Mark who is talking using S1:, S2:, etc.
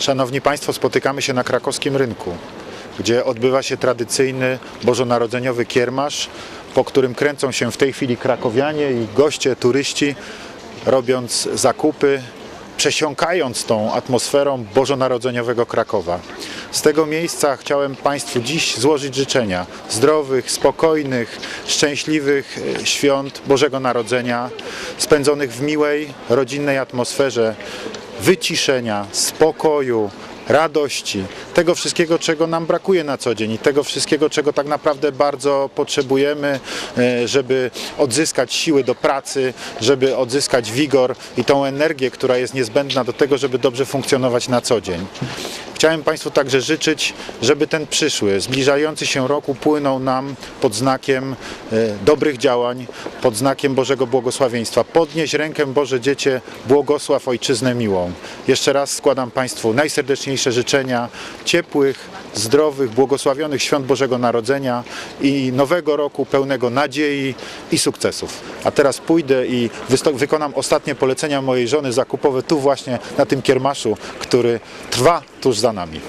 S1: Szanowni Państwo, spotykamy się na krakowskim rynku, gdzie odbywa się tradycyjny bożonarodzeniowy kiermasz, po którym kręcą się w tej chwili krakowianie i goście, turyści, robiąc zakupy, przesiąkając tą atmosferą bożonarodzeniowego Krakowa. Z tego miejsca chciałem Państwu dziś złożyć życzenia zdrowych, spokojnych, szczęśliwych e, świąt Bożego Narodzenia, spędzonych w miłej, rodzinnej atmosferze, wyciszenia, spokoju, radości, tego wszystkiego, czego nam brakuje na co dzień i tego wszystkiego, czego tak naprawdę bardzo potrzebujemy, e, żeby odzyskać siły do pracy, żeby odzyskać wigor i tą energię, która jest niezbędna do tego, żeby dobrze funkcjonować na co dzień. Chciałem Państwu także życzyć, żeby ten przyszły, zbliżający się rok upłynął nam pod znakiem e, dobrych działań, pod znakiem Bożego błogosławieństwa. Podnieś rękę Boże Dziecię, błogosław Ojczyznę miłą. Jeszcze raz składam Państwu najserdeczniejsze życzenia ciepłych, zdrowych, błogosławionych świąt Bożego Narodzenia i nowego roku pełnego nadziei i sukcesów. A teraz pójdę i wykonam ostatnie polecenia mojej żony zakupowe tu właśnie na tym kiermaszu, który trwa tuż za nami.